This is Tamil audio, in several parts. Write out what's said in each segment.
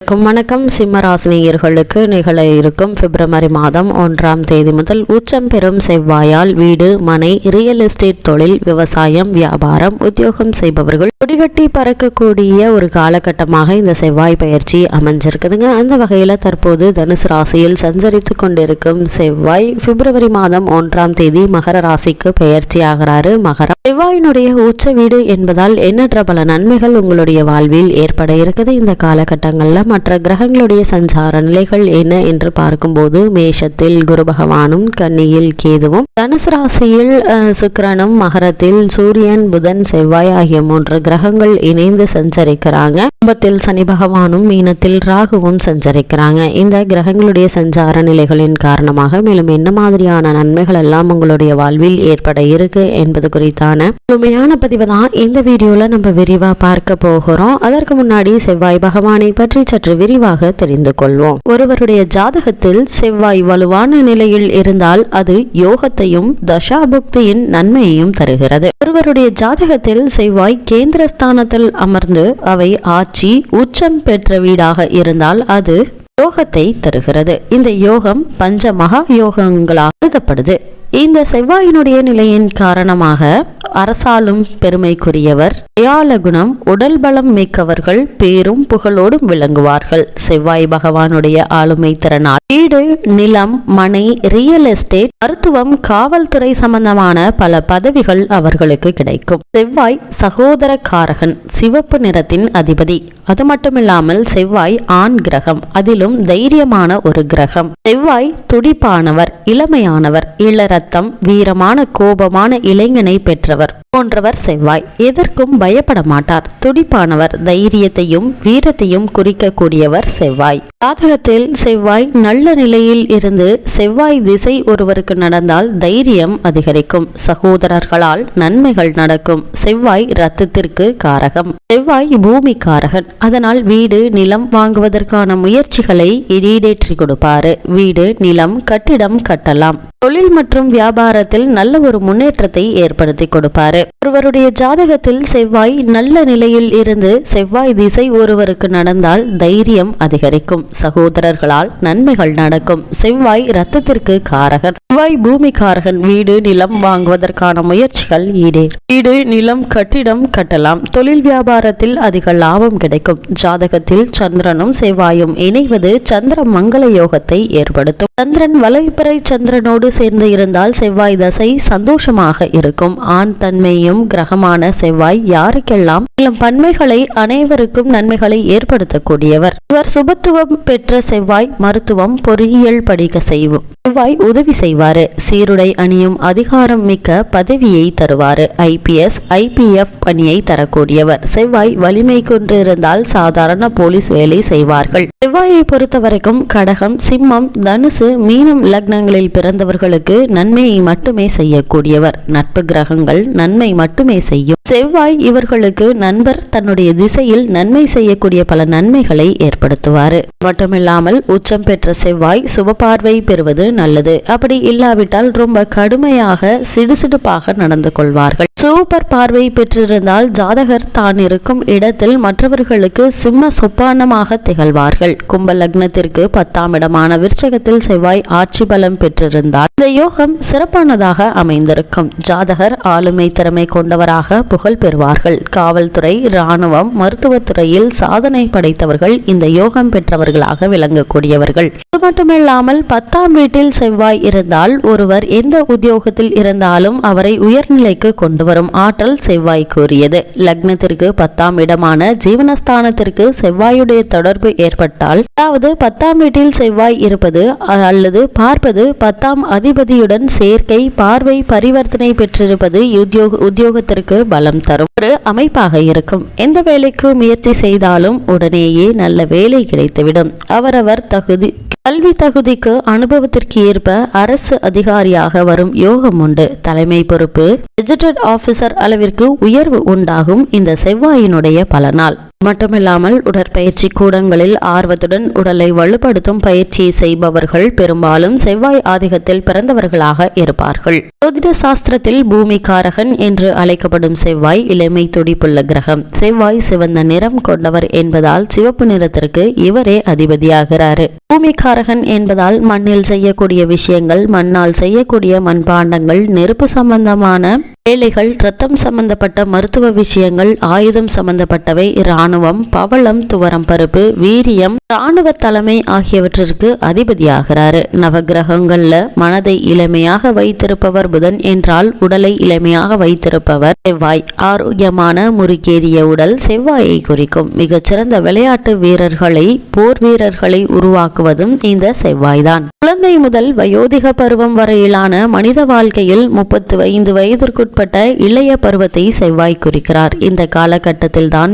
வணக்கம். வணக்கம். சிம்மராசினியர்களுக்கு நிகழ இருக்கும் பிப்ரவரி மாதம் ஒன்றாம் தேதி முதல் உச்சம் பெறும் செவ்வாயால் வீடு மனை ரியல் எஸ்டேட் தொழில் விவசாயம் வியாபாரம் உத்தியோகம் செய்பவர்கள் கொடிகட்டி பறக்கக்கூடிய ஒரு காலகட்டமாக இந்த செவ்வாய் பயிற்சி அமைஞ்சிருக்குதுங்க. அந்த வகையில் தற்போது தனுசு ராசியில் சஞ்சரித்து கொண்டிருக்கும் செவ்வாய் பிப்ரவரி மாதம் ஒன்றாம் தேதி மகர ராசிக்கு பயிற்சி ஆகிறாரு. மகரம். செவ்வாயினுடைய உச்ச வீடு என்பதால் எண்ணற்ற பல நன்மைகள் உங்களுடைய வாழ்வில் ஏற்பட இருக்குது? இந்த காலகட்டங்களில் மற்ற கிரகங்களுடைய சஞ்சார நிலைகள் என்ன என்று பார்க்கும்போது மேஷத்தில் குரு பகவானும் கன்னியில் கேதுவும் தனுசு ராசியில் சுக்கிரனும் மகரத்தில் சூரியன் புதன் செவ்வாய் ஆகிய மூன்று கிரகங்கள் இணைந்து சஞ்சரிக்கிறாங்க. கும்பத்தில் சனி பகவானும் மீனத்தில் ராகுவும் சஞ்சரிக்கிறாங்க. இந்த கிரகங்களுடைய சஞ்சார நிலைகளின் காரணமாக மேலும் என்ன மாதிரியான நன்மைகள் எல்லாம் உங்களுடைய வாழ்வில் ஏற்பட இருக்கு என்பது குறித்தான முழுமையான பதிவு தான் இந்த வீடியோல நம்ம விரிவா பார்க்க போகிறோம். அதற்கு முன்னாடி செவ்வாய் பகவானை பற்றி சற்று விரிவாக தெரிந்து கொள்வோம். ஒருவருடைய ஜாதகத்தில் செவ்வாய் வலுவான நிலையில் இருந்தால் அது யோகத்தையும் தசாபுக்தியின் நன்மையையும் தருகிறது. ஒருவருடைய ஜாதகத்தில் செவ்வாய் கேந்திரஸ்தானத்தில் அமர்ந்து அவை ஆட்சி உச்சம் பெற்ற வீடாக இருந்தால் அது யோகத்தை தருகிறது. இந்த யோகம் பஞ்ச மகா யோகங்களாக கருதப்படுது இந்த செவ்வாயினுடைய நிலையின் காரணமாக அரசாலும் பெருமைக்குரியவர். தயால குணம் உடல் பலம் மிக்கவர்கள் பேரும் புகழோடும் விளங்குவார்கள். செவ்வாய் பகவானுடைய ஆளுமை திறனால். வீடு நிலம் மனை ரியல் எஸ்டேட் மருத்துவம் காவல்துறை சம்பந்தமான பல பதவிகள் அவர்களுக்கு கிடைக்கும். செவ்வாய் சகோதர காரகன் சிவப்பு நிறத்தின் அதிபதி. அது மட்டுமில்லாமல் செவ்வாய் ஆண் கிரகம் அதிலும் தைரியமான ஒரு கிரகம். செவ்வாய் துடிப்பானவர் இளமையானவர் ரத்தம் வீரமான கோபமான இளைஞனை பெற்றவர். போன்றவர் செவ்வாய். எதற்கும் பயப்பட மாட்டார். துடிப்பானவர் தைரியத்தையும் வீரத்தையும் குறிக்கக்கூடியவர் செவ்வாய். ஜாதகத்தில் செவ்வாய் நல்ல நிலையில் இருந்து செவ்வாய் திசை ஒருவருக்கு நடந்தால் தைரியம் அதிகரிக்கும். சகோதரர்களால் நன்மைகள் நடக்கும். செவ்வாய் ரத்தத்திற்கு காரகம். செவ்வாய் பூமி காரகன். அதனால் வீடு நிலம் வாங்குவதற்கான முயற்சிகளை ஈடேற்றி கொடுப்பாரு. வீடு நிலம் கட்டிடம் கட்டலாம். தொழில் மற்றும் வியாபாரத்தில் நல்ல ஒரு முன்னேற்றத்தை ஏற்படுத்தி கொடுப்பாரு. ஒருவருடைய ஜாதகத்தில் செவ்வாய் நல்ல நிலையில் இருந்து செவ்வாய் திசை ஒருவருக்கு நடந்தால் தைரியம் அதிகரிக்கும். சகோதரர்களால் நன்மைகள் நடக்கும். செவ்வாய் ரத்தத்திற்கு காரகன். செவ்வாய் பூமிக்காரகன். வீடு நிலம் வாங்குவதற்கான முயற்சிகள் ஈடேறும் வீடு நிலம் கட்டிடம் கட்டலாம். தொழில் வியாபாரத்தில் அதிக லாபம் கிடைக்கும். ஜாதகத்தில் சந்திரனும் செவ்வாயும் இணைவது சந்திர மங்கள யோகத்தை ஏற்படுத்தும். சந்திரன் வலைப்பறை சந்திரனோடு சேர்ந்து இருந்தால் இருந்தால் செவ்வாய் தசை சந்தோஷமாக இருக்கும். ஆண் தன்மையும் கிரகமான செவ்வாய் யாருக்கெல்லாம் இளம் பன்மைகளை அனைவருக்கும் நன்மைகளை ஏற்படுத்தக்கூடியவர். இவர் சுபத்துவம் பெற்ற செவ்வாய் மருத்துவம் பொறியியல் படிக்க செய்வோம் செவ்வாய் உதவி செய்வாரு. சீருடை அணியும் அதிகாரம் மிக்க பதவியை தருவாரு. ஐபிஎஸ் ஐபிஎஃப் பணியை தரக்கூடியவர். செவ்வாய் வலிமை கொன்றிருந்தால் சாதாரண போலீஸ் வேலை செய்வார்கள். செவ்வாயை பொறுத்தவரைக்கும் கடகம் சிம்மம் தனுசு மீனம் லக்னங்களில் பிறந்தவர்களுக்கு நன் நன்மையை மட்டுமே செய்யக்கூடியவர். நட்பு கிரகங்கள் நன்மை மட்டுமே செய்யும். செவ்வாய் இவர்களுக்கு நண்பர் தன்னுடைய திசையில் நன்மை செய்யக்கூடிய பல நன்மைகளை ஏற்படுத்துவார். மட்டுமில்லாமல் உச்சம் பெற்ற செவ்வாய் சுபபார்வை பெறுவது நல்லது. அப்படி இல்லாவிட்டால் ரொம்ப கடுமையாக சிடுசிடுப்பாக நடந்து கொள்வார்கள். சூப்பர் பார்வை பெற்றிருந்தால் ஜாதகர் தான் இருக்கும் இடத்தில் மற்றவர்களுக்கு சிம்ம சொப்பானமாக திகழ்வார்கள். கும்ப லக்னத்திற்கு பத்தாம் இடமான விருச்சகத்தில் செவ்வாய் ஆட்சி பலம் பெற்றிருந்தால் இந்த யோகம் சிறப்பானதாக அமைந்திருக்கும். ஜாதகர் ஆளுமை திறமை கொண்டவராக புகழ் பெறுவார்கள். காவல்துறை இராணுவம் மருத்துவத்துறையில் சாதனை படைத்தவர்கள் இந்த யோகம் பெற்றவர்களாக விளங்கக்கூடியவர்கள். அது மட்டுமில்லாமல் பத்தாம் வீட்டில் செவ்வாய் இருந்தால் ஒருவர் எந்த உத்தியோகத்தில் இருந்தாலும் அவரை உயர்நிலைக்கு கொண்டு வரும் ஆற்றல் செவ்வாய் கூறியது லக்னத்திற்கு பத்தாம் இடமான ஜீவனஸ்தானத்திற்கு செவ்வாயுடைய தொடர்பு ஏற்பட்டால் அதாவது பத்தாம் வீட்டில் செவ்வாய் இருப்பது அல்லது பார்ப்பது பத்தாம் அதிபதியுடன் சேர்க்கை பார்வை பரிவர்த்தனை பெற்றிருப்பது உத்தியோக உத்தியோகத்திற்கு பலம் தரும். ஒரு அமைப்பாக இருக்கும். எந்த வேலைக்கு முயற்சி செய்தாலும் உடனேயே நல்ல வேலை கிடைத்துவிடும். அவரவர் தகுதி கல்வி தகுதிக்கு அனுபவத்திற்கு ஏற்ப அரசு அதிகாரியாக வரும் யோகம் உண்டு. தலைமை பொறுப்பு ரிஜிஸ்டர்ட் ஆபீசர் அளவிற்கு உயர்வு உண்டாகும் இந்த செவ்வாயினுடைய பலனால். மட்டுமில்லாமல் உடற்பயிற்சி கூடங்களில் ஆர்வத்துடன் உடலை வலுப்படுத்தும் பயிற்சியை செய்பவர்கள் பெரும்பாலும் செவ்வாய் ஆதிக்கத்தில் பிறந்தவர்களாக இருப்பார்கள். ஜோதிட சாஸ்திரத்தில் பூமிகாரகன் என்று அழைக்கப்படும் செவ்வாய் இளமை துடிப்புள்ள கிரகம். செவ்வாய் சிவந்த நிறம் கொண்டவர் என்பதால் சிவப்பு நிறத்திற்கு இவரே அதிபதியாகிறாரு. பூமிகாரகன் என்பதால் மண்ணில் செய்யக்கூடிய விஷயங்கள் மண்ணால் செய்யக்கூடிய மண்பாண்டங்கள் நெருப்பு சம்பந்தமான வேலைகள் ரத்தம் சம்பந்தப்பட்ட மருத்துவ விஷயங்கள் ஆயுதம் சம்பந்தப்பட்டவை இராணுவம் பவளம் துவரம் பருப்பு வீரியம் இராணுவ தலைமை ஆகியவற்றிற்கு அதிபதியாகிறாரு. நவகிரகங்கள்ல மனதை இளமையாக வைத்திருப்பவர் புதன் என்றால் உடலை இளமையாக வைத்திருப்பவர் செவ்வாய். ஆரோக்கியமான முறுக்கேறிய உடல் செவ்வாயை குறிக்கும். மிகச்சிறந்த விளையாட்டு வீரர்களை போர் வீரர்களை உருவாக்குவதும் இந்த செவ்வாய்தான். குழந்தை முதல் வயோதிக பருவம் வரையிலான மனித வாழ்க்கையில் முப்பத்து ஐந்து வயதிற்குட்பட்ட இளைய பருவத்தை செவ்வாய் குறிக்கிறார். இந்த காலகட்டத்தில் தான்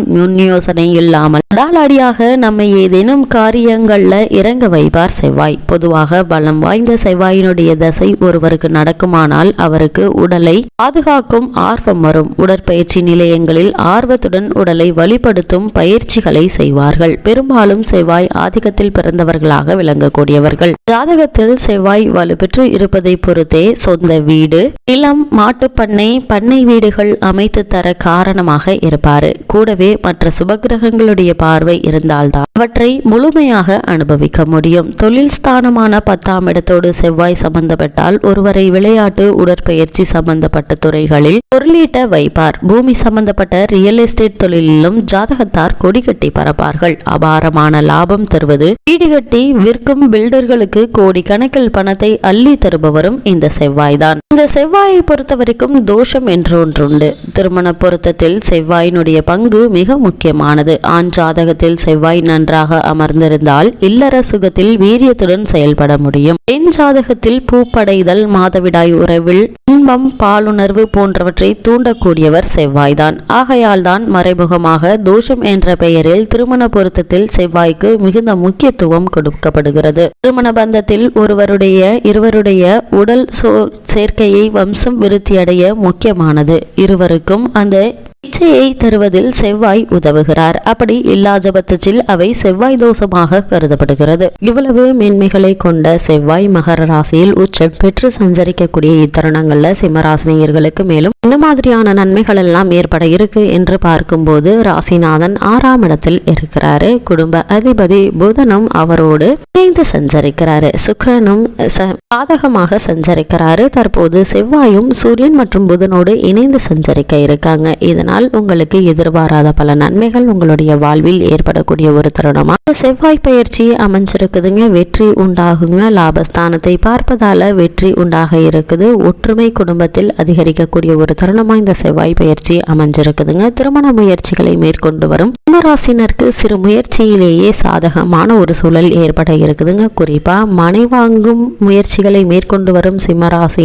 யோசனை இல்லாமல் அடாலடியாக நம்மை ஏதேனும் காரியங்கள்ல இறங்க வைப்பார் செவ்வாய். பொதுவாக பலம் வாய்ந்த செவ்வாயினுடைய தசை ஒருவருக்கு நடக்குமானால் அவருக்கு உடலை பாதுகாக்கும் ஆர்வம் வரும். உடற்பயிற்சி நிலையங்களில் ஆர்வத்துடன் உடலை வழிபடுத்தும் பயிற்சிகளை செய்வார்கள். பெரும்பாலும் செவ்வாய் ஆதிக்கத்தில் பிறந்தவர்களாக விளங்கக்கூடியவர்கள். ஜாதகத்தில் செவ்வாய் வலுப்பெற்று இருப்பதை பொறுத்தே சொந்த வீடு நிலம் மாட்டுப்பண்ணை பண்ணை வீடுகள் அமைத்து தர காரணமாக இருப்பாரு. கூடவே மற்ற சுபகிரகங்களுடைய பார்வை இருந்தால்தான் அவற்றை முழுமையாக அனுபவிக்க முடியும். தொழில் ஸ்தானமான பத்தாம் இடத்தோடு செவ்வாய் சம்பந்தப்பட்டால் ஒருவரை விளையாட்டு உடற்பயிற்சி சம்பந்தப்பட்ட துறைகளில் பொருளீட்ட வைப்பார். பூமி சம்பந்தப்பட்ட ரியல் எஸ்டேட் தொழிலிலும் ஜாதகத்தார் கொடி கட்டி பரப்பார்கள் அபாரமான லாபம் தருவது வீடு கட்டி விற்கும் பில்டர்களுக்கு கோடி கணக்கில் பணத்தை அள்ளி தருபவரும் இந்த செவ்வாய்தான். இந்த செவ்வாயை பொறுத்த வரைக்கும் தோஷம் என்று ஒன்றுண்டு. திருமண பொருத்தத்தில் செவ்வாயினுடைய பங்கு மிக முக்கியமானது. ஆண் ஜாதகத்தில் செவ்வாய் நன்றாக அமர்ந்திருந்தால் இல்லற சுகத்தில் வீரியத்துடன் செயல்பட முடியும். பெண் ஜாதகத்தில் பூப்படைதல் மாதவிடாய் உறவில் இன்பம் பாலுணர்வு போன்றவற்றை தூண்டக்கூடியவர் செவ்வாய்தான். ஆகையால் தான் மறைமுகமாக தோஷம் என்ற பெயரில் திருமண பொருத்தத்தில் செவ்வாய்க்கு மிகுந்த முக்கியத்துவம் கொடுக்கப்படுகிறது. திருமண பந்தத்தில் ஒருவருடைய இருவருடைய உடல் சோ சேர்க்கையை வம்சம் விருத்தியடைய முக்கியமானது. இருவருக்கும் அந்த இச்சையை தருவதில் செவ்வாய் உதவுகிறார். அப்படி இல்லாத பட்சத்தில் அவை செவ்வாய் தோஷமாக கருதப்படுகிறது. இவ்வளவு மேன்மைகளை கொண்ட செவ்வாய் மகர ராசியில் உச்சம் பெற்று சஞ்சரிக்கக்கூடிய இத்தருணங்கள்ல சிம்மராசினியர்களுக்கு மேலும் என்ன மாதிரியான நன்மைகள் எல்லாம் ஏற்பட இருக்கு என்று பார்க்கும்போது ராசிநாதன் ஆறாம் இடத்தில் இருக்கிறாரு. குடும்ப அதிபதி புதனும் அவரோடு இணைந்து சஞ்சரிக்கிறாரு. சுக்கரனும் ச- சாதகமாக சஞ்சரிக்கிறாரு. தற்போது செவ்வாயும் சூரியன் மற்றும் புதனோடு இணைந்து சஞ்சரிக்க இருக்காங்க. இதனால் உங்களுக்கு எதிர்பாராத பல நன்மைகள் உங்களுடைய வாழ்வில் ஏற்படக்கூடிய ஒரு தருணமா? செவ்வாய் பயிற்சி அமைஞ்சிருக்குதுங்க. வெற்றி உண்டாகுங்க. லாபஸ்தானத்தை பார்ப்பதால வெற்றி உண்டாக இருக்குது. ஒற்றுமை குடும்பத்தில் அதிகரிக்கக்கூடிய ஒரு தருணமா இந்த செவ்வாய் பயிற்சி அமைஞ்சிருக்குதுங்க. திருமண முயற்சிகளை மேற்கொண்டு வரும் கும்பராசினருக்கு சிறு முயற்சியிலேயே சாதகமான ஒரு சூழல் ஏற்பட இருக்குதுங்க. குறிப்பா மனைவாங்கும் முயற்சிகளை மேற்கொண்டு வரும்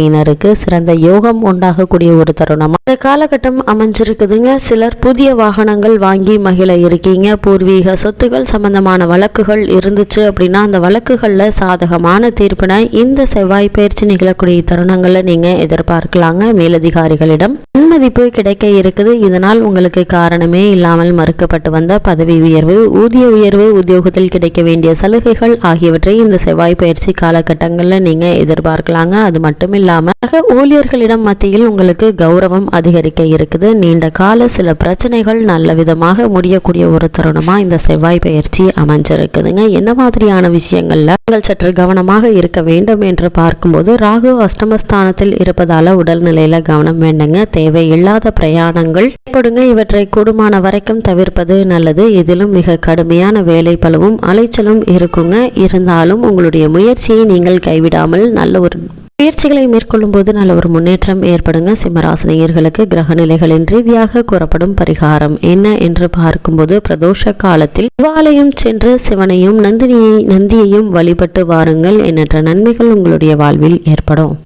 சிம்மராசியினருக்கு சிறந்த யோகம் உண்டாகக்கூடிய ஒரு தருணம். இந்த காலகட்டம் அமைஞ்சிருக்குதுங்க. சிலர் புதிய வாகனங்கள் வாங்கி மகிழ இருக்கீங்க. பூர்வீக சொத்துக்கள் சம்பந்தமான வழக்குகள் இருந்துச்சு அப்படின்னா அந்த வழக்குகள்ல சாதகமான தீர்ப்பினை இந்த செவ்வாய் பயிற்சி நிகழக்கூடிய தருணங்களை நீங்க எதிர்பார்க்கலாங்க மேலதிகாரிகளிடம். நன்மதிப்பு கிடைக்க இருக்குது. இதனால் உங்களுக்கு காரணமே இல்லாமல் மறுக்கப்பட்டு வந்த பதவி உயர்வு ஊதிய உயர்வு உத்தியோகத்தில் கிடைக்க வேண்டிய சலுகைகள் ஆகியவற்றை இந்த செவ்வாய் பயிற்சி காலகட்டங்களில் நீங்க எதிர்பார்க்கலாங்க. அது மட்டும் இல்லாமல் சக ஊழியர்களிடம் மத்தியில் உங்களுக்கு கௌரவம் அதிகரிக்க இருக்குது. நீண்ட கால சில பிரச்சனைகள் நல்ல விதமாக முடியக்கூடிய ஒரு தருணமாக இந்த செவ்வாய் பயிற்சி அமைஞ்சிருக்குதுங்க. என்ன மாதிரியான விஷயங்கள்ல நீங்கள் சற்று கவனமாக இருக்க வேண்டும் என்று பார்க்கும்போது ராகு அஷ்டமஸ்தானத்தில் இருப்பதால உடல்நிலையில கவனம் வேண்டுங்க. தேவையில்லாத பிரயாணங்கள் ஏற்படுங்க. இவற்றை கூடுமான வரைக்கும் தவிர்ப்பது நல்லது. இதிலும் மிக கடுமையான வேலை பலவும் அலைச்சலும் இருக்குங்க. இருந்தாலும் உங்களுடைய முயற்சியை நீங்கள் கைவிடாமல் நல்ல ஒரு முயற்சிகளை மேற்கொள்ளும் போது நல்ல ஒரு முன்னேற்றம் ஏற்படுங்க. சிம்மராசினியர்களுக்கு கிரக நிலைகளின் ரீதியாக கூறப்படும் பரிகாரம் என்ன என்று பார்க்கும்போது பிரதோஷ காலத்தில் சிவாலயம் சென்று சிவனையும் நந்தினியை நந்தியையும் வழிபட்டு வாருங்கள் எண்ணற்ற நன்மைகள் உங்களுடைய வாழ்வில் ஏற்படும்.